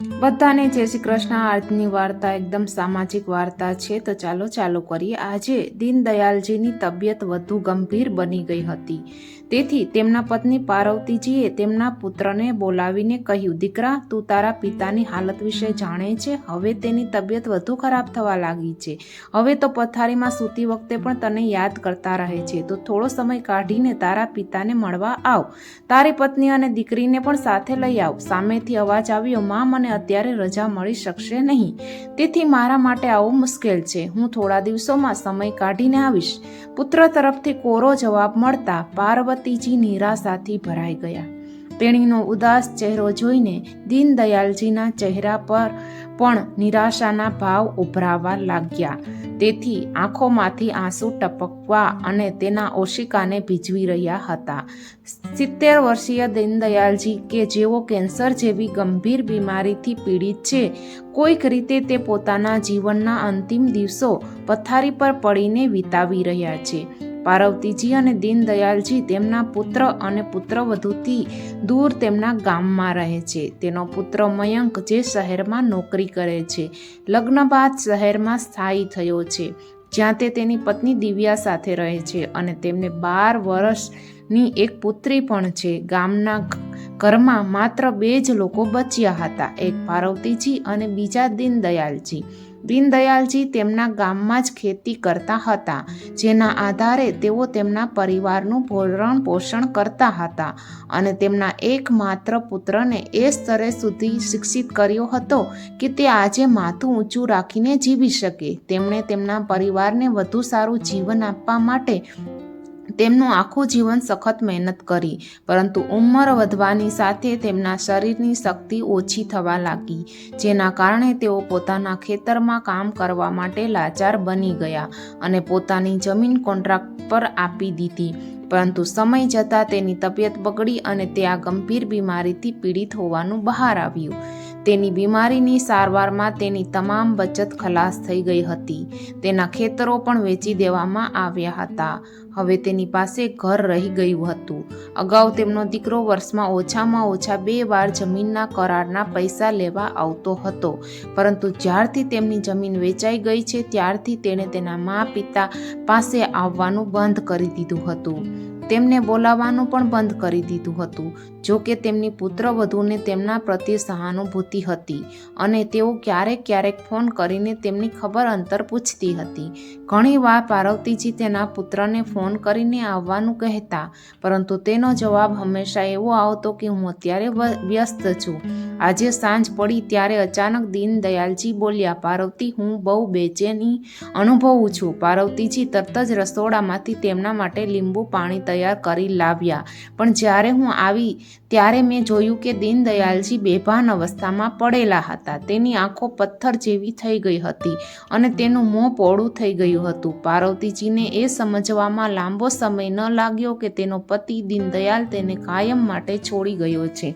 બધાને જય શ્રી કૃષ્ણ. આજની વાર્તા એકદમ સામાજિક વાર્તા છે. તો ચાલો ચાલુ કરીએ. આજે દીનદયાલજીની તબિયત વધુ ગંભીર બની ગઈ હતી. તેથી તેમના પત્ની પાર્વતીજીએ તેમના પુત્રને બોલાવીને કહ્યું, દીકરા, તું તારા પિતાની હાલત વિશે જાણે છે. હવે તેની તબિયત વધુ ખરાબ થવા લાગી છે. હવે તો પથારીમાં સૂતી વખતે પણ તને યાદ કરતા રહે છે. તો થોડો સમય કાઢીને તારા પિતાને મળવા આવ. તારી પત્ની અને દીકરીને પણ સાથે લઈ આવ. સામેથી અવાજ આવ્યો, માં, મને અત્યારે રજા મળી શકશે નહીં. તેથી મારા માટે આવું મુશ્કેલ છે. હું થોડા દિવસોમાં સમય કાઢીને આવીશ. પુત્ર તરફથી કોરો જવાબ મળતા પાર્વતીજી નિરાશાથી ભરાઈ ગયા. તેણીનો ઉદાસ ચહેરો જોઈને દીનદયાલજીના ચહેરા પર પણ નિરાશાના ભાવ ઉભરાવા લાગ્યા. તેથી આંખોમાંથી આંસુ ટપકવા અને તેના ઓશિકાને ભીજવી રહ્યા હતા. સિત્તેર વર્ષીય દીનદયાલજી કે જેઓ કેન્સર જેવી ગંભીર બીમારીથી પીડિત છે, કોઈક રીતે તે પોતાના જીવનના અંતિમ દિવસો પથારી પર પડીને વિતાવી રહ્યા છે. પાર્વતીજી અને દીનદયાલજી તેમના પુત્ર અને પુત્રવધૂથી દૂર તેમના ગામમાં રહે છે. તેનો પુત્ર મયંક જે શહેરમાં નોકરી કરે છે, લગ્ન બાદ શહેરમાં સ્થાયી થયો છે. જ્યાં તે તેની પત્ની દિવ્યા સાથે રહે છે અને તેમને બાર વર્ષની એક પુત્રી પણ છે. ગામના ઘરમાં માત્ર બે જ લોકો બચ્યા હતા, એક પાર્વતીજી અને બીજા દીનદયાલજી. દીનદયાલજી તેમના ગામમાં જ ખેતી કરતા હતા, જેના આધારે તેઓ તેમના પરિવારનું ભરણ પોષણ કરતા હતા અને તેમના એકમાત્ર પુત્રને એ સ્તરે સુધી શિક્ષિત કર્યો હતો કે તે આજે માથું ઊંચું રાખીને જીવી શકે. તેમણે તેમના પરિવારને વધુ સારું જીવન આપવા માટે તેમનું આખું જીવન સખત મહેનત કરી, પરંતુ ઉંમર વધવાની સાથે તેમના શરીરની શક્તિ ઓછી થવા લાગી, જેના કારણે તેઓ પોતાના ખેતરમાં કામ કરવા માટે લાચાર બની ગયા અને પોતાની જમીન કોન્ટ્રાક્ટ પર આપી દીધી. પરંતુ સમય જતાં તેની તબિયત બગડી અને તે આ ગંભીર બીમારીથી પીડિત હોવાનું બહાર આવ્યું. તેની બીમારીની સારવારમાં તેની તમામ બચત ખલાસ થઈ ગઈ હતી. તેના ખેતરો પણ વેચી દેવામાં આવ્યા હતા. હવે તેની પાસે ઘર રહી ગયું હતું. અગાઉ તેમનો દીકરો વર્ષમાં ઓછામાં ઓછા બે વાર જમીનના કરારના પૈસા લેવા આવતો હતો. પરંતુ જ્યારથી તેમની જમીન વેચાઈ ગઈ છે, ત્યારથી તેણે તેના મા પિતા પાસે આવવાનું બંધ કરી દીધું હતું. તેમને બોલાવવાનું પણ બંધ કરી દીધું હતું, જો કે તેમની પુત્રવધૂને તેમના પ્રત્યે સહાનુભૂતિ હતી અને તેઓ ક્યારેક ક્યારેક ફોન કરીને તેમની ખબર અંતર પૂછતી હતી. ઘણીવાર પાર્વતીજી તેના પુત્રને ફોન કરીને આવવાનું કહેતા, પરંતુ તેનો જવાબ હંમેશા એવો આવતો કે હું અત્યારે વ્યસ્ત છું. આજે સાંજ પડી ત્યારે અચાનક દીનદયાલજી બોલ્યા, પાર્વતી, હું બહુ બેચેની અનુભવું છું. પાર્વતીજી તરત જ રસોડામાંથી તેમના માટે લીંબુ પાણી તૈયાર કરી લાવ્યા. પણ જ્યારે હું આવી, ત્યારે મેં જોયું કે દીનદયાલજી બેભાન અવસ્થામાં પડેલા હતા. તેની આંખો પથ્થર જેવી થઈ ગઈ હતી અને તેનું મોં પોળું થઈ ગયું હતું. પાર્વતીજીને એ સમજવામાં લાંબો સમય ન લાગ્યો કે તેનો પતિ દીનદયાલ તેને કાયમ માટે છોડી ગયો છે.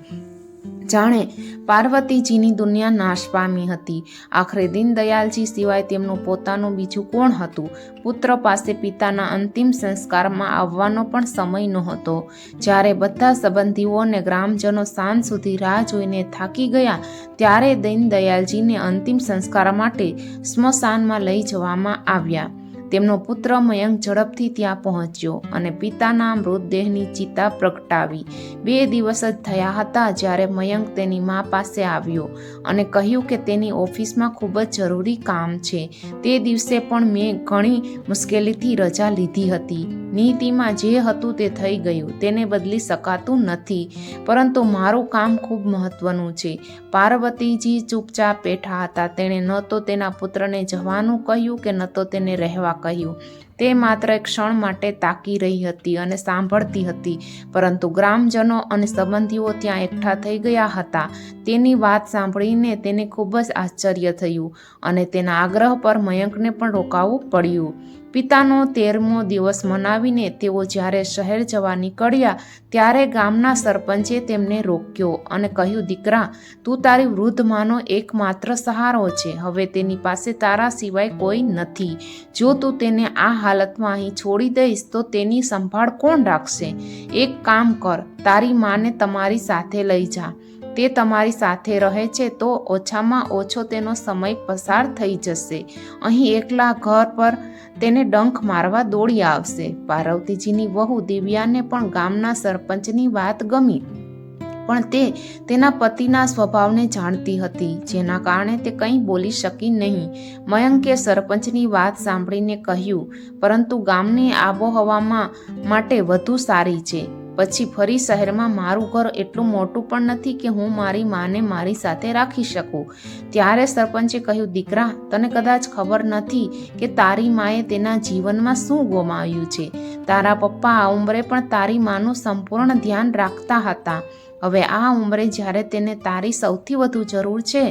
જાણે પાર્વતીજીની દુનિયા નાશ પામી હતી. આખરે દીનદયાલજી સિવાય તેમનું પોતાનું બીજું કોણ હતું? પુત્ર પાસે પિતાના અંતિમ સંસ્કારમાં આવવાનો પણ સમય નહોતો. જ્યારે બધા સંબંધીઓને ગ્રામજનો સાંજ સુધી રાહ જોઈને થાકી ગયા, ત્યારે દીનદયાલજીને અંતિમ સંસ્કાર માટે સ્મશાનમાં લઈ જવામાં આવ્યા. તેમનો પુત્ર મયંક ઝડપથી ત્યાં પહોંચ્યો અને પિતાના મૃતદેહની ચિતા પ્રગટાવી. બે દિવસ જ થયા હતા જ્યારે મયંક તેની મા પાસે આવ્યો અને કહ્યું કે તેની ઓફિસમાં ખૂબ જ જરૂરી કામ છે. તે દિવસે પણ મેં ઘણી મુશ્કેલીથી રજા લીધી હતી. નીતિમાં જે હતું તે થઈ ગયું. તેને બદલી શકાતું નથી. પરંતુ મારું કામ ખૂબ મહત્વનું છે. પાર્વતીજી ચૂપચાપ બેઠા હતા. તેણે ન તો તેના પુત્રને જવાનું કહ્યું કે ન તો તેને રહેવા કહ્યું. તે માત્ર એક ક્ષણ માટે તાકી રહી હતી અને સાંભળતી હતી. પરંતુ ગ્રામજનો અને સંબંધીઓ ત્યાં એકઠા થઈ ગયા હતા. તેની વાત સાંભળીને તેને ખૂબ જ આશ્ચર્ય થયું અને તેના આગ્રહ પર મયંકને પણ રોકાવું પડ્યું. પિતાનો તેરમો દિવસ મનાવીને તેઓ જ્યારે શહેર જવા નીકળ્યા, ત્યારે ગામના સરપંચે તેમને રોક્યો અને કહ્યું, દીકરા, તું તારી વૃદ્ધ માનો એકમાત્ર સહારો છે. હવે તેની પાસે તારા સિવાય કોઈ નથી. જો તું તેને આ હાલતમાં અહીં છોડી દઈશ, તો તેની સંભાળ કોણ રાખશે? એક કામ કર, તારી માને તમારી સાથે લઈ જા. તે તમારી સાથે રહે છે તો ઓછામાં ઓછો તેનો સમય પસાર થઈ જશે. અહીં એકલા ઘર પર તેને ડંખ મારવા દોડી આવશે. પાર્વતીજીની વહુ દિવ્યાને પણ ગામના સરપંચની વાત ગમી. પણ તે તેના પતિના સ્વભાવને જાણતી હતી, જેના કારણે તે કંઈ બોલી શકી નહીં. મયંકે સરપંચની વાત સાંભળીને કહ્યું, પરંતુ ગામની આબોહવામાં માટે વધુ સારી છે. પછી ફરી શહેરમાં મારું ઘર એટલું મોટું પણ નથી કે હું મારી માને મારી સાથે રાખી શકું. ત્યારે સરપંચે કહ્યું, દીકરા, તને કદાચ ખબર નથી કે તારી માએ તેના જીવનમાં શું ગુમાવ્યું છે. તારા પપ્પા આ ઉંમરે પણ તારી માનું સંપૂર્ણ ધ્યાન રાખતા હતા. હવે આ ઉંમરે જ્યારે તેને તારી સૌથી વધુ જરૂર છે,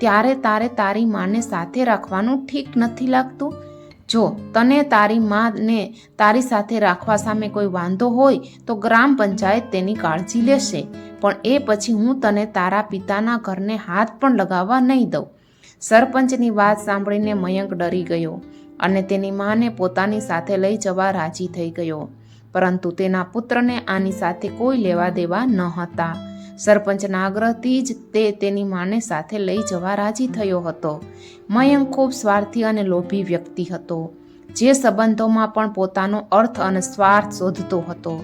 ત્યારે તારે તારી માને સાથે રાખવાનું ઠીક નથી લાગતું. જો તને તારી માને તારી સાથે રાખવા સામે કોઈ વાંધો હોય, તો ગ્રામ પંચાયત તેની કાળજી લેશે. પણ એ પછી હું તને તારા પિતાના ઘરને હાથ પણ લગાવવા નહીં દઉં. સરપંચની વાત સાંભળીને મયંક ડરી ગયો અને તેની માને પોતાની સાથે લઈ જવા રાજી થઈ ગયો. પરંતુ તેના પુત્રને આની સાથે કોઈ લેવા દેવા ન હતા. સરપંચના આગ્રહથી જ તે તેની માને સાથે લઈ જવા રાજી થયો હતો. મયંક ખૂબ સ્વાર્થી અને લોભી વ્યક્તિ હતો, જે સંબંધોમાં પણ પોતાનો અર્થ અને સ્વાર્થ શોધતો હતો.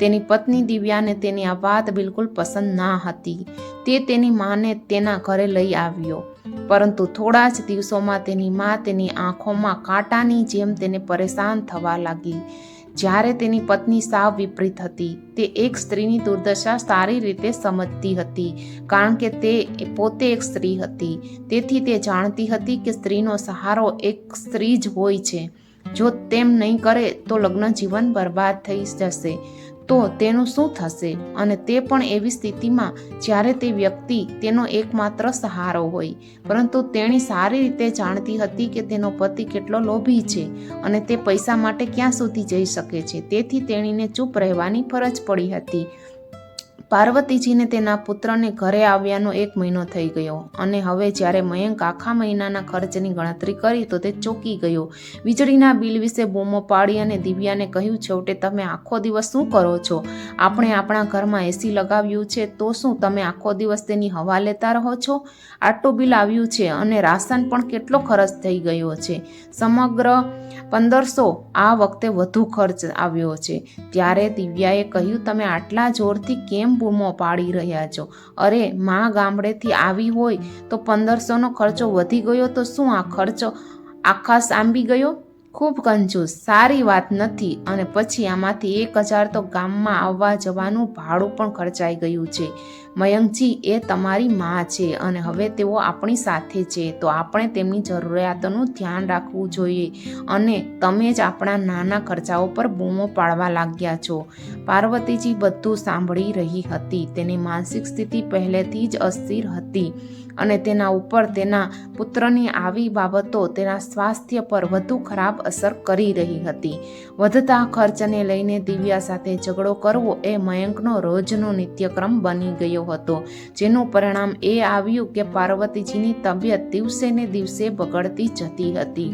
તેની પત્ની દિવ્યાને તેની આ વાત બિલકુલ પસંદ ના હતી. તે તેની માને તેના ઘરે લઈ આવ્યો, પરંતુ થોડા જ દિવસોમાં તેની મા તેની આંખોમાં કાંટાની જેમ તેને પરેશાન થવા લાગી. જ્યારે તેની પત્ની સાવ વિપરીત હતી, તે એક સ્ત્રીની દુર્દશા સારી રીતે સમજતી હતી, કારણ કે તે પોતે એક સ્ત્રી હતી. તેથી તે જાણતી હતી કે સ્ત્રીનો સહારો એક સ્ત્રી જ હોય છે. જો તેમ નહીં કરે, તો લગ્ન જીવન બરબાદ થઈ જશે. તો તેનું શું થશે? અને તે પણ એવી સ્થિતિમાં જ્યારે તે વ્યક્તિ તેનો એકમાત્ર સહારો હોય. પરંતુ તેણી સારી રીતે જાણતી હતી કે તેનો પતિ કેટલો લોભી છે અને તે પૈસા માટે ક્યાં સુધી જઈ શકે છે. તેથી તેણીને ચૂપ રહેવાની ફરજ પડી હતી. પાર્વતીજીને તેના પુત્રને ઘરે આવ્યાનો એક મહિનો થઈ ગયો અને હવે જ્યારે મયંક આખા મહિનાના ખર્ચની ગણતરી કરી તો તે ચોંકી ગયો. વીજળીના બિલ વિશે બૂમો પાડી અને દિવ્યાને કહ્યું, છેવટે તમે આખો દિવસ શું કરો છો? આપણે આપણા ઘરમાં એસી લગાવ્યું છે, તો શું તમે આખો દિવસ તેની હવા લેતા રહો છો? આટલું બિલ આવ્યું છે અને રાશન પણ કેટલો ખર્ચ થઈ ગયો છે. સમગ્ર પંદરસો આ વખતે વધુ ખર્ચ આવ્યો છે. ત્યારે દિવ્યાએ કહ્યું, તમે આટલા જોરથી કેમ બૂમો પાડી રહ્યા છો. અરે, મા ગામડેથી આવી હોય તો પંદરસોનો ખર્ચો વધી ગયો તો શું આ ખર્ચો આખા સાંભી ગયો? ખૂબ કંજૂસ, સારી વાત નથી. અને પછી આમાંથી એક હજાર તો ગામમાં આવવા જવાનું ભાડું પણ ખર્ચાઈ ગયું છે. મયંકજી, એ તમારી મા છે અને હવે તેઓ આપણી સાથે છે, તો આપણે તેમની જરૂરિયાતોનું ધ્યાન રાખવું જોઈએ અને તમે જ આપણા નાના ખર્ચાઓ પર બૂમો પાડવા લાગ્યા છો. પાર્વતીજી બધું સાંભળી રહી હતી. તેની માનસિક સ્થિતિ પહેલેથી જ અસ્થિર હતી. અને તેના ઉપર તેના પુત્રની આવી બાબતો તેના સ્વાસ્થ્ય પર વધુ ખરાબ અસર કરી રહી હતી. વધતા ખર્ચને લઈને દિવ્યા સાથે ઝઘડો કરવો એ મયંકનો રોજનો નિત્યક્રમ બની ગયો હતો. જેનું પરિણામ એ આવ્યું કે પાર્વતીજીની તબિયત દિવસે ને દિવસે બગડતી જતી હતી.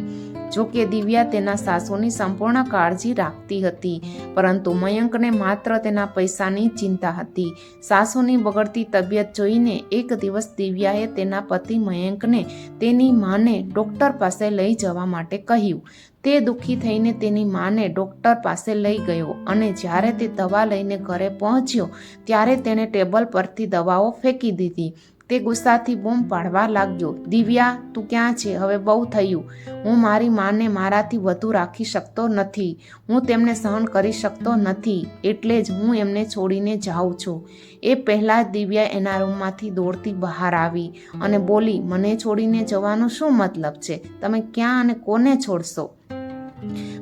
જો કે દિવ્યા તેના સાસુની સંપૂર્ણ કાળજી રાખતી હતી, પરંતુ મયંકને માત્ર તેના પૈસાની ચિંતા હતી. સાસુની બગડતી તબિયત જોઈને એક દિવસ દિવ્યાએ તેના પતિ મયંકને તેની માને ડૉક્ટર પાસે લઈ જવા માટે કહ્યું. તે દુઃખી થઈને તેની માને ડૉક્ટર પાસે લઈ ગયો અને જ્યારે તે દવા લઈને ઘરે પહોંચ્યો, ત્યારે તેણે ટેબલ પરથી દવાઓ ફેંકી દીધી. તે ગુસ્સાથી બૂમ પાડવા લાગ્યો. દિવ્યા, તું ક્યાં છે? હવે બહુ થયું. હું મારી માને મારાથી વધુ રાખી શકતો નથી. હું તેમને સહન કરી શકતો નથી. એટલે જ હું એમને છોડીને જાઉં છું. એ પહેલાં દિવ્યા એના રૂમમાંથી દોડતી બહાર આવી અને બોલી, મને છોડીને જવાનો શું મતલબ છે? તમે ક્યાં અને કોને છોડશો?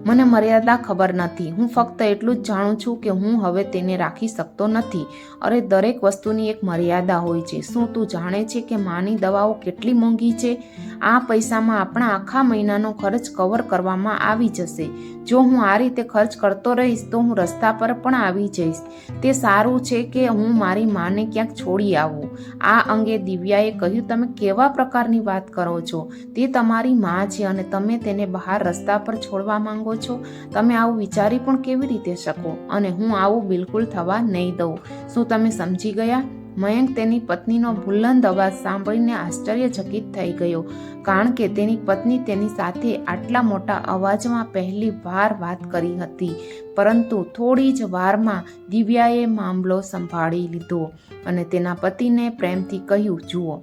મને મર્યાદા ખબર નથી. હું ફક્ત એટલું જ જાણું છું કે હું હવે તેને રાખી શકતો નથી. અરે, દરેક વસ્તુની એક મર્યાદા હોય છે. શું તું જાણે છે કે માની દવાઓ કેટલી મોંઘી છે? આ પૈસામાં આપણા આખા મહિનાનો ખર્ચ કવર કરવામાં આવી જશે. જો હું આ રીતે ખર્ચ કરતો રહીશ, તો હું રસ્તા પર પણ આવી જઈશ. તે સારું છે કે હું મારી માને ક્યાંક છોડી આવું. આ અંગે દિવ્યાએ કહ્યું, તમે કેવા પ્રકારની વાત કરો છો? તે તમારી મા છે અને તમે તેને બહાર રસ્તા પર છોડવા માંગો છો? તમે આવું વિચારી પણ કેવી રીતે શકો? અને હું આવું બિલકુલ થવા નહીં દઉં. શું તમે સમજી ગયા? મયંક તેની પત્નીનો બુલંદ અવાજ સાંભળીને આશ્ચર્યચકિત થઈ ગયો. કારણ કે તેની પત્ની તેની સાથે આટલા મોટા અવાજમાં પહેલી વાર વાત કરી હતી. પરંતુ થોડી જ વારમાં દિવ્યાએ મામલો સંભાળી લીધો અને તેના પતિને પ્રેમથી કહ્યું, જુઓ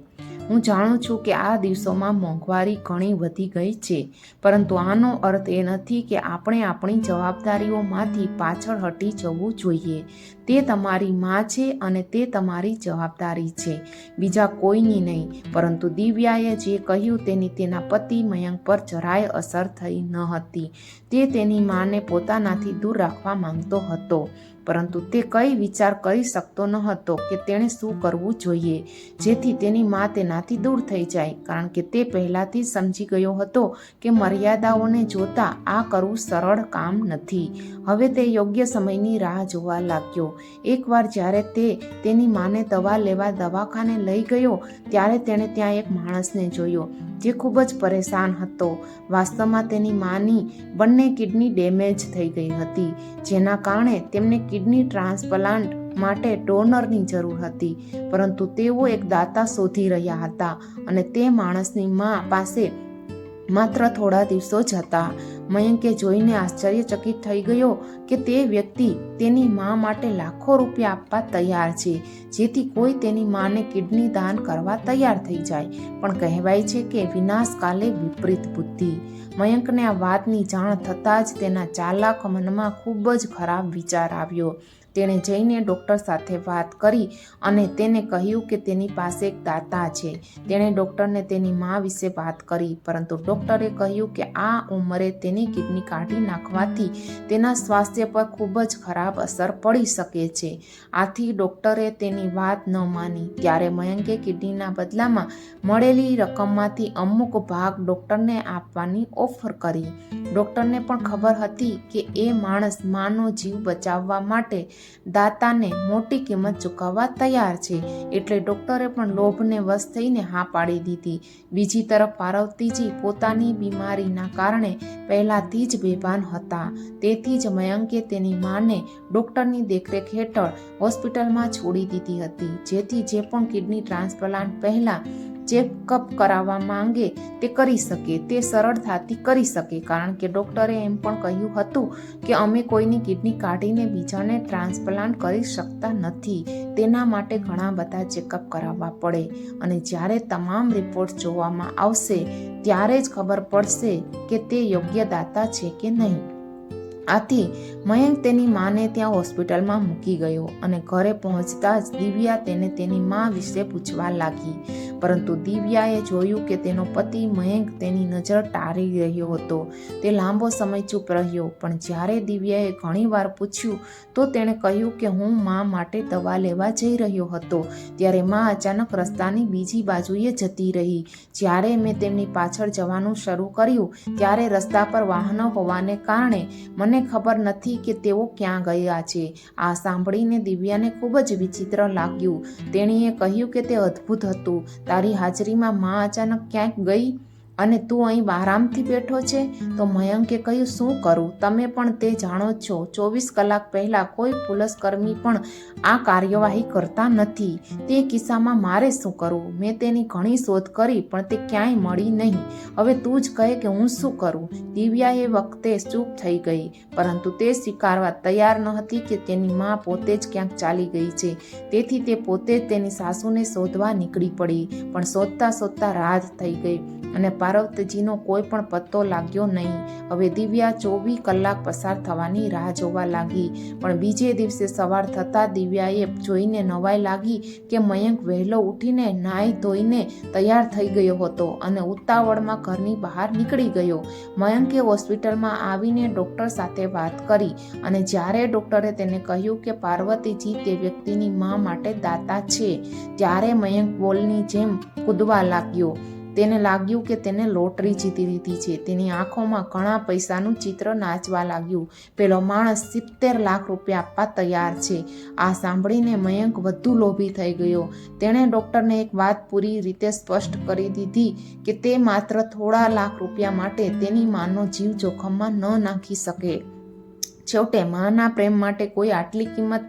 હું જાણું છું કે આ દિવસોમાં મોંઘવારી ઘણી વધી ગઈ છે, પરંતુ આનો અર્થ એ નથી કે આપણે આપણી જવાબદારીઓમાંથી પાછળ હટી જવું જોઈએ. તે તમારી માં છે અને તે તમારી જવાબદારી છે, બીજા કોઈની નહીં, પરંતુ દિવ્યાએ જે કહ્યું તેની તેના પતિ મયંક પર જરાય અસર થઈ ન હતી. તે તેની માને પોતાનાથી દૂર રાખવા માંગતો હતો. પરંતુ તે કઈ વિચાર કરી શકતો ન હતો કે તેણે શું કરવું જોઈએ. જેથી તેની મા તેનાથી દૂર થઈ જાય, કારણ કે તે પહેલાથી સમજી ગયો હતો કે મર્યાદાઓને જોતા આ કરવું સરળ કામ નથી. હવે તે યોગ્ય સમયની રાહ જોવા લાગ્યો. એકવાર જ્યારે તે તેની માને દવા લેવા દવાખાને લઈ ગયો, ત્યારે તેણે ત્યાં એક માણસને જોયો, જે ખૂબ જ પરેશાન હતો. વાસ્તવમાં તેની માની બંને કિડની ડેમેજ થઈ ગઈ હતી, જેના કારણે તેમને કિડની ટ્રાન્સપ્લાન્ટ માટે ડોનરની જરૂર હતી, પરંતુ તેઓ એક દાતા શોધી રહ્યા હતા અને તે માણસની મા પાસે માત્ર થોડા દિવસો જ હતા. મયંકે જોઈને આશ્ચર્યચકિત થઈ ગયો કે તે વ્યક્તિ તેની મા માટે લાખો રૂપિયા આપવા તૈયાર છે, જેથી કોઈ તેની માને કિડની દાન કરવા તૈયાર થઈ જાય. પણ કહેવાય છે કે વિનાશકાલે વિપરીત બુદ્ધિ. મયંકને આ વાતની જાણ થતાં જ તેના ચાલાક મનમાં ખૂબ જ ખરાબ વિચાર આવ્યો. તેણે જઈને ડૉક્ટર સાથે વાત કરી અને તેને કહ્યું કે તેની પાસે એક દાતા છે. તેણે ડૉક્ટરને તેની મા વિશે વાત કરી, પરંતુ ડૉક્ટરે કહ્યું કે આ ઉંમરે તેની કિડની કાઢી નાખવાથી તેના સ્વાસ્થ્ય પર ખૂબ જ ખરાબ અસર પડી શકે છે. આથી ડૉક્ટરે તેની વાત ન માની. ત્યારે મયંકે કિડનીના બદલામાં મળેલી રકમમાંથી અમુક ભાગ ડૉક્ટરને આપવાની ઓફર કરી. ડૉક્ટરને પણ ખબર હતી કે એ માણસ માનો જીવ બચાવવા માટે દાતાને મોટી કિંમત ચૂકવવા તૈયાર છે. એટલે ડૉક્ટરે પણ લોભને વશ થઈને હા પાડી દીધી. બીજી તરફ પાર્વતીજી પોતાની બીમારીના કારણે પહેલાંથી જ બેભાન હતા. તેથી જ મયંકે તેની માને ડૉક્ટરની દેખરેખ હેઠળ હોસ્પિટલમાં છોડી દીધી હતી. જેથી જે પણ કિડની ટ્રાન્સપ્લાન્ટ પહેલાં ચેકઅપ કરાવવા માંગે તે કરી શકે, તે સરળતાથી કરી શકે. કારણ કે ડૉક્ટરે એમ પણ કહ્યું હતું કે અમે કોઈની કિડની કાઢીને બીજાને ટ્રાન્સપ્લાન્ટ કરી શકતા નથી. તેના માટે ઘણા બધા ચેકઅપ કરાવવા પડે. અને જ્યારે તમામ રિપોર્ટ જોવામાં આવશે, ત્યારે જ ખબર પડશે કે તે યોગ્ય દાતા છે કે નહીં. આથી મયંક તેની માને ત્યાં હોસ્પિટલમાં મૂકી ગયો અને ઘરે પહોંચતા જ દિવ્યા તેને તેની મા વિશે પૂછવા લાગી. પરંતુ દિવ્યાએ જોયું કે તેનો પતિ મયંક તેની નજર ટાળી રહ્યો હતો. તે લાંબો સમય ચૂપ રહ્યો, પણ જ્યારે દિવ્યાએ ઘણીવાર પૂછ્યું, તો તેણે કહ્યું કે હું મા માટે દવા લેવા જઈ રહ્યો હતો, ત્યારે મા અચાનક રસ્તાની બીજી બાજુએ જતી રહી. જ્યારે મેં તેમની પાછળ જવાનું શરૂ કર્યું, ત્યારે રસ્તા પર વાહનો હોવાને કારણે મને ખબર નથી કે તેઓ ક્યાં ગયા છે. આ સાંભળીને દિવ્યાને ખૂબ જ વિચિત્ર લાગ્યું. તેણીએ કહ્યું કે તે અદ્ભુત હતું. તારી હાજરીમાં મા અચાનક ક્યાંક ગઈ? અને તું અહીં આરામથી બેઠો છે, તો મયંકે કહ્યું, શું કરું? તમે પણ તે જાણો છો, ચોવીસ કલાક પહેલાં કોઈ પોલીસકર્મી પણ આ કાર્યવાહી કરતા નથી. તે કિસ્સામાં મારે શું કરવું? મેં તેની ઘણી શોધ કરી, પણ તે ક્યાંય મળી નહીં. હવે તું જ કહે કે હું શું કરું? દિવ્યા એ વખતે ચૂપ થઈ ગઈ, પરંતુ તે સ્વીકારવા તૈયાર ન હતી કે તેની મા પોતે જ ક્યાંક ચાલી ગઈ છે. તેથી તે પોતે જ તેની સાસુને શોધવા નીકળી પડી, પણ શોધતા શોધતા રાત થઈ ગઈ. અને પાર્વતીજીનો કોઈ પણ પત્તો લાગ્યો નહીં. હવે દિવ્યા ચોવીસ કલાક પસાર થવાની રાહ જોવા લાગી. પણ બીજે દિવસે સવાર થતાં દિવ્યાએ જોઈને નવાઈ લાગી કે મયંક વહેલો ઉઠીને નાહી ધોઈને તૈયાર થઈ ગયો હતો અને ઉતાવળમાં ઘરની બહાર નીકળી ગયો. મયંકે હોસ્પિટલમાં આવીને ડૉક્ટર સાથે વાત કરી અને જ્યારે ડૉક્ટરે તેને કહ્યું કે પાર્વતીજી તે વ્યક્તિની મા માટે દાતા છે, ત્યારે મયંક બોલની જેમ કૂદવા લાગ્યો. તેને લાગ્યું કે તેને લોટરી જીતી લીધી છે. તેની આંખોમાં ઘણા પૈસાનું ચિત્ર નાચવા લાગ્યું. પેલો માણસ સિત્તેર લાખ રૂપિયા આપવા તૈયાર છે. આ સાંભળીને મયંક વધુ લોભી થઈ ગયો. તેણે ડૉક્ટરને એક વાત પૂરી રીતે સ્પષ્ટ કરી દીધી કે તે માત્ર થોડા લાખ રૂપિયા માટે તેની માનો જીવ જોખમમાં ન નાખી શકે. છેવટે માના પ્રેમ માટે કોઈ આટલી કિંમત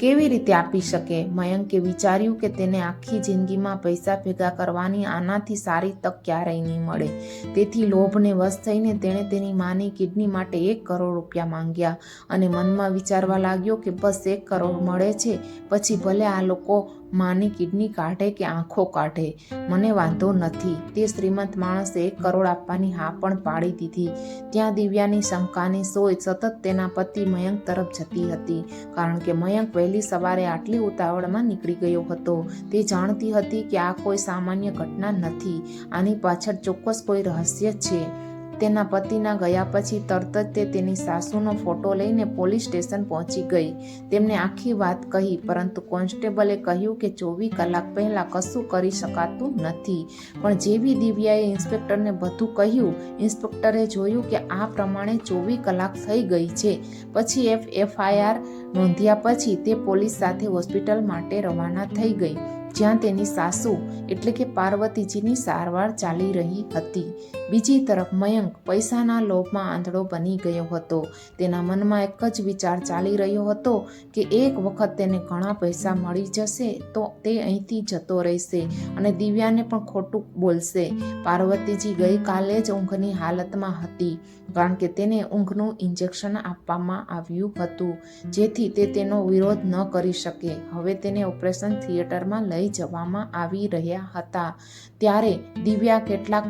કેવી રીતે આપી શકે? મયંકે વિચાર્યું કે તેને આખી જિંદગીમાં પૈસા ભેગા કરવાની આનાથી સારી તક ક્યારેય નહીં મળે. તેથી લોભને વશ થઈને તેણે તેની માની કિડની માટે એક કરોડ રૂપિયા માંગ્યા અને મનમાં વિચારવા લાગ્યો કે બસ એક કરોડ મળે છે, પછી ભલે આ લોકો માની કિડની કાઢે કે આંખો કાઢે, મને વાંધો નથી. તે શ્રીમંત માણસે એક કરોડ આપવાની હા પણ પાડી દીધી. ત્યાં દિવ્યાની શંકાની સોય સતત તેના પતિ મયંક તરફ જતી હતી, કારણ કે મયંક વહેલી સવારે આટલી ઉતાવળમાં નીકળી ગયો હતો. તે જાણતી હતી કે આ કોઈ સામાન્ય ઘટના નથી. આની પાછળ ચોક્કસ કોઈ રહસ્ય છે. તેના પતિના ગયા પછી તરત જ તે તેની સાસુનો ફોટો લઈને પોલીસ સ્ટેશન પહોંચી ગઈ. તેમને આખી વાત કહી, પરંતુ કોન્સ્ટેબલે કહ્યું કે ચોવીસ કલાક પહેલાં કશું કરી શકાતું નથી. પણ જેવી દિવ્યાએ ઇન્સ્પેક્ટરને બધું કહ્યું, ઇન્સ્પેક્ટરે જોયું કે આ પ્રમાણે ચોવીસ કલાક થઈ ગઈ છે. પછી એફ એફઆઈઆર નોંધ્યા પછી તે પોલીસ સાથે હોસ્પિટલ માટે રવાના થઈ ગઈ. જ્યાં તેની સાસુ એટલે કે પાર્વતીજીની સારવાર ચાલી રહી હતી. બીજી તરફ મયંક પૈસાના લોભમાં આંધળો બની ગયો હતો. તેના મનમાં એક જ વિચાર ચાલી રહ્યો હતો કે એક વખત તેને ઘણા પૈસા મળી જશે તો તે અહીંથી જતો રહેશે અને દિવ્યાને પણ ખોટું બોલશે. પાર્વતીજી ગઈકાલે જ ઊંઘની હાલતમાં હતી, કારણ કે તેને ઊંઘનું ઇન્જેક્શન આપવામાં આવ્યું હતું, જેથી તે તેનો વિરોધ ન કરી શકે. હવે તેને ઓપરેશન થિયેટરમાં લઈ જવામાં આવી રહ્યા હતા. ત્યારે દિવ્યા કેટલાક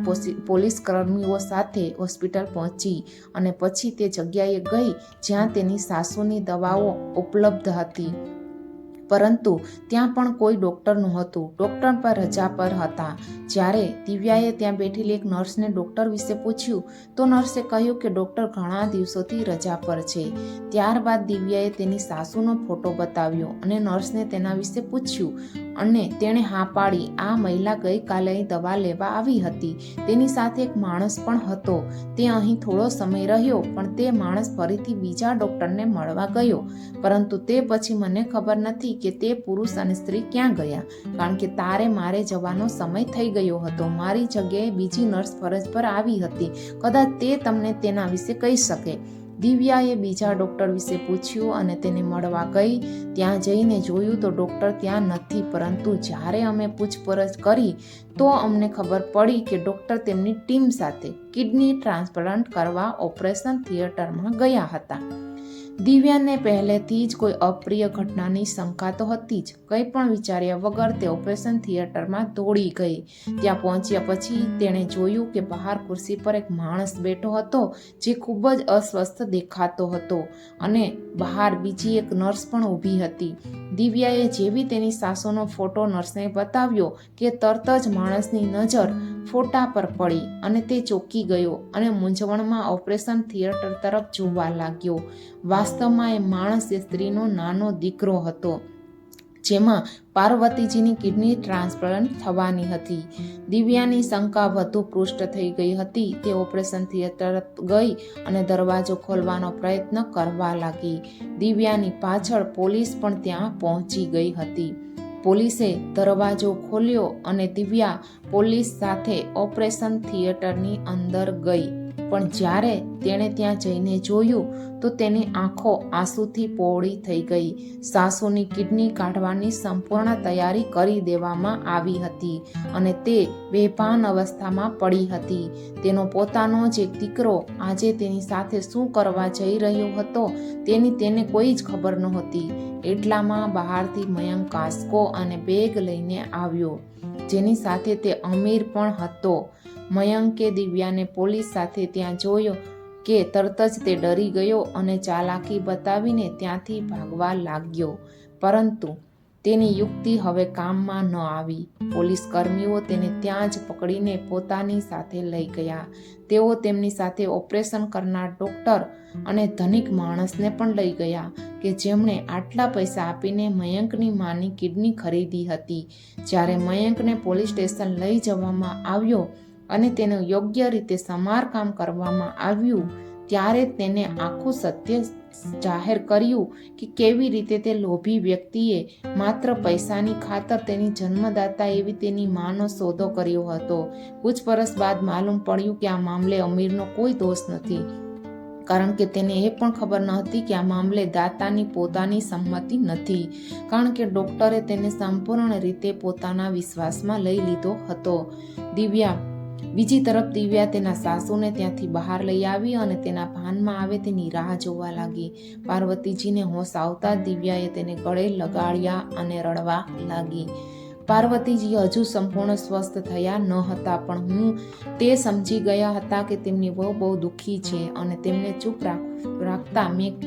પોલીસ કર્મીઓ સાથે હોસ્પિટલ પહોંચી અને પછી તે જગ્યાએ ગઈ જ્યાં તેની સાસુની દવાઓ ઉપલબ્ધ હતી. પરંતુ ત્યાં પણ કોઈ ડૉક્ટર નહોતું. ડૉક્ટર પર રજા પર હતા. જ્યારે દિવ્યાએ ત્યાં બેઠેલી એક નર્સને ડૉક્ટર વિશે પૂછ્યું, તો નર્સે કહ્યું કે ડૉક્ટર ઘણા દિવસોથી રજા પર છે. ત્યારબાદ દિવ્યાએ તેની સાસુનો ફોટો બતાવ્યો અને નર્સને તેના વિશે પૂછ્યું અને તેણે હા પાડી, આ મહિલા ગઈકાલે દવા લેવા આવી હતી. તેની સાથે એક માણસ પણ હતો. તે અહીં થોડો સમય રહ્યો, પણ તે માણસ ફરીથી બીજા ડૉક્ટરને મળવા ગયો. પરંતુ તે પછી મને ખબર નથી કે તે પુરુષ અને સ્ત્રી ક્યાં ગયા, કારણ કે તારે મારે જવાનો સમય થઈ ગયો હતો. મારી જગ્યાએ બીજી નર્સ ફરજ પર આવી હતી. કદાચ તે તમને તેના વિશે કહી શકે. દિવ્યાએ બીજા ડૉક્ટર વિશે પૂછ્યું અને તેને મળવા ગઈ. ત્યાં જઈને જોયું તો ડૉક્ટર ત્યાં નથી, પરંતુ જ્યારે અમે પૂછપરછ કરી તો અમને ખબર પડી કે ડૉક્ટર તેમની ટીમ સાથે કિડની ટ્રાન્સપ્લાન્ટ કરવા ઓપરેશન થિયેટરમાં ગયા હતા. દિવ્યાને પહેલેથી જ કોઈ અપ્રિય ઘટનાની શંકા તો હતી જ. કંઈ પણ વિચાર્યા વગર તે ઓપરેશન થિયેટરમાં દોડી ગઈ. ત્યાં પહોંચ્યા પછી તેણે જોયું કે બહાર ખુરશી પર એક માણસ બેઠો હતો જે ખૂબ જ અસ્વસ્થ દેખાતો હતો અને બહાર બીજી એક નર્સ પણ ઊભી હતી. દિવ્યાએ જેવી તેની સાસુનો ફોટો નર્સને બતાવ્યો કે તરત જ માણસની નજર ફોટા પર પડી અને તે ચોંકી ગયો અને મૂંઝવણમાં ઓપરેશન થિયેટર તરફ જોવા લાગ્યો. વાસ્તવમાં એ માણસ એ સ્ત્રીનો નાનો દીકરો હતો. જેમાં પાર્વતીજીની કિડની ટ્રાન્સપ્લાન્ટ થવાની હતી. દિવ્યાની શંકા વધુ પૃષ્ઠ થઈ ગઈ હતી. તે ઓપરેશન થિયેટર ગઈ અને દરવાજો ખોલવાનો પ્રયત્ન કરવા લાગી. દિવ્યાની પાછળ પોલીસ પણ ત્યાં પહોંચી ગઈ હતી. પોલીસે દરવાજો ખોલ્યો અને દિવ્યા પોલીસ સાથે ઓપરેશન થિયેટરની અંદર ગઈ. પણ જ્યારે તેણે ત્યાં જઈને જોયું, તો તેની આંખો આંસુથી પહોળી થઈ ગઈ. સાસુની કિડની કાઢવાની સંપૂર્ણ તૈયારી કરી દેવામાં આવી હતી અને તે બેભાન અવસ્થામાં પડી હતી. તેનો પોતાનો જ એક દીકરો આજે તેની સાથે શું કરવા જઈ રહ્યો હતો, તેની તેને કોઈ જ ખબર નહોતી. એટલામાં બહારથી મયંક કાસ્કો અને બેગ લઈને આવ્યો, જેની સાથે તે અમીર પણ હતો. મયંકે દિવ્યાને પોલીસ સાથે ત્યાં જોયો કે તરત જ તે ડરી ગયો અને ચાલાકી બતાવીને ત્યાંથી ભાગવા લાગ્યો. પરંતુ તેની યુક્તિ હવે કામમાં ન આવી. પોલીસ કર્મીઓ તેને ત્યાં જ પકડીને પોતાની સાથે લઈ ગયા. તેઓ તેમની સાથે ઓપરેશન કરનાર ડૉક્ટર અને ધનિક માણસને પણ લઈ ગયા કે જેમણે આટલા પૈસા આપીને મયંકની માની કિડની ખરીદી હતી. જ્યારે મયંકને પોલીસ સ્ટેશન લઈ જવામાં આવ્યો અને તેનું યોગ્ય રીતે સમારકામ કરવામાં આવ્યું, ત્યારે તેને આખું સત્ય જાહેર કર્યું કે કેવી રીતે તે લોભી વ્યક્તિએ માત્ર પૈસાની ખાતર તેની જન્મદાતા એવી તેની માનો સોદો કર્યો હતો. પૂછપરછ બાદ માલુમ પડ્યું કે આ મામલે અમીરનો કોઈ દોષ નથી, કારણ કે તેને એ પણ ખબર ન હતી કે આ મામલે દાતાની પોતાની સંમતિ નથી, કારણ કે ડૉક્ટરે તેને સંપૂર્ણ રીતે પોતાના વિશ્વાસમાં લઈ લીધો હતો. દિવ્યા બીજી તરફ દિવ્યા તેના સાસુને ત્યાંથી બહાર લઈ આવી અને તેના ભાનમાં આવે તેની રાહ જોવા લાગી. પાર્વતીજીને હોશ આવતા દિવ્યાએ તેને ગળે લગાડ્યા અને રડવા લાગી. પાર્વતીજી હજુ સંપૂર્ણ સ્વસ્થ થયા ન હતા, પણ હું તે સમજી ગયા હતા કે તેમની બહુ બહુ દુઃખી છે અને તેમને ચૂપ રાખ. રાખતા મેં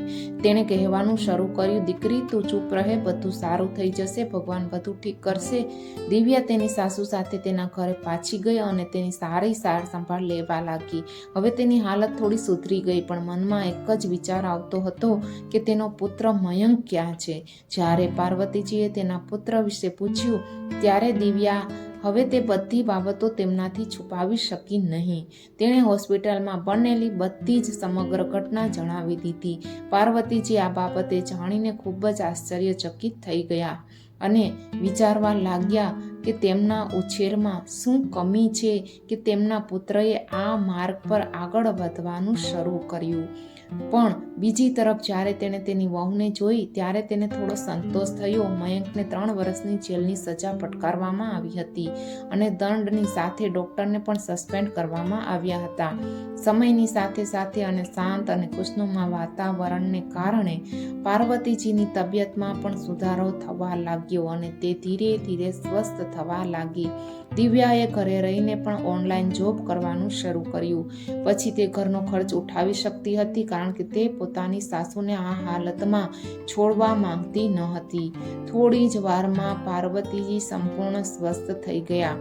તેણે કહેવાનું શરૂ કર્યું, દીકરી, તું ચૂપ રહે, બધું સારું થઈ જશે, ભગવાન બધું ઠીક કરશે. દિવ્યા તેની સાસુ સાથે તેના ઘરે પાછી ગઈ અને તેની સારી સાર સંભાળ લેવા લાગી. હવે તેની હાલત થોડી સુધરી ગઈ, પણ મનમાં એક જ વિચાર આવતો હતો કે તેનો પુત્ર મયંક ક્યાં છે? જ્યારે પાર્વતીજીએ તેના પુત્ર વિશે પૂછ્યું, ત્યારે દિવ્યા હવે તે બધી બાબતો તેમનાથી છુપાવી શકી નહીં. તેણે હોસ્પિટલમાં બનેલી બધી જ સમગ્ર ઘટના જણાવી દીધી. પાર્વતીજી આ બાબતે જાણીને ખૂબ જ આશ્ચર્યચકિત થઈ ગયા અને વિચારવા લાગ્યા કે તેમના ઉછેરમાં શું કમી છે કે તેમના પુત્રએ આ માર્ગ પર આગળ વધવાનું શરૂ કર્યું. પણ બીજી તરફ જ્યારે તેણે તેની વહુને જોઈ, ત્યારે તેને થોડો સંતોષ થયો. મયંકને ત્રણ વર્ષની જેલની સજા ફટકારવામાં આવી હતી અને દંડની સાથે ડોક્ટરને પણ સસ્પેન્ડ કરવામાં આવ્યા હતા. સમયની સાથે સાથે અને શાંત અને ખુશનુમા વાતાવરણને કારણે પાર્વતીજીની તબિયતમાં પણ સુધારો થવા લાગ્યો અને તે ધીરે ધીરે સ્વસ્થ થવા લાગી. દિવ્યાએ ઘરે રહીને પણ ઓનલાઈન જોબ કરવાનું શરૂ કર્યું. પછી તે ઘરનો ખર્ચ ઉઠાવી શકતી હતી કારણ કે તે પોતાની સાસુને આ હાલતમાં છોડવા માંગતી ન હતી. થોડી જ વારમાં પાર્વતીજી સંપૂર્ણ સ્વસ્થ થઈ ગયા.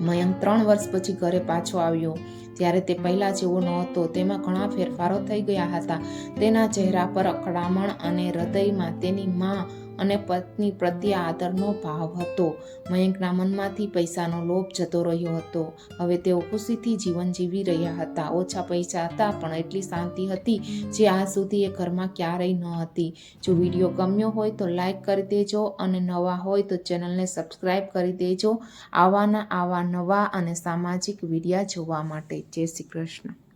મયંક ત્રણ વર્ષ પછી ઘરે પાછો આવ્યો. ત્યારે તે પહેલાં જેવો નહોતો. તેમાં ઘણા ફેરફારો થઈ ગયા હતા. તેના ચહેરા પર અકળામણ અને હૃદયમાં તેની માં અને પત્ની પ્રત્યે આદરનો ભાવ હતો. મયંકના મનમાંથી પૈસાનો લોભ જતો રહ્યો હતો. હવે તેઓ ખુશીથી જીવન જીવી રહ્યા હતા. ઓછા પૈસા હતા, પણ એટલી શાંતિ હતી જે આજ સુધી એ ઘરમાં ક્યારેય ન હતી. જો વીડિયો ગમ્યો હોય તો લાઈક કરી દેજો અને નવા હોય તો ચેનલને સબસ્ક્રાઈબ કરી દેજો. આવાના આવા નવા અને સામાજિક વિડીયા જોવા માટે. જય શ્રી કૃષ્ણ.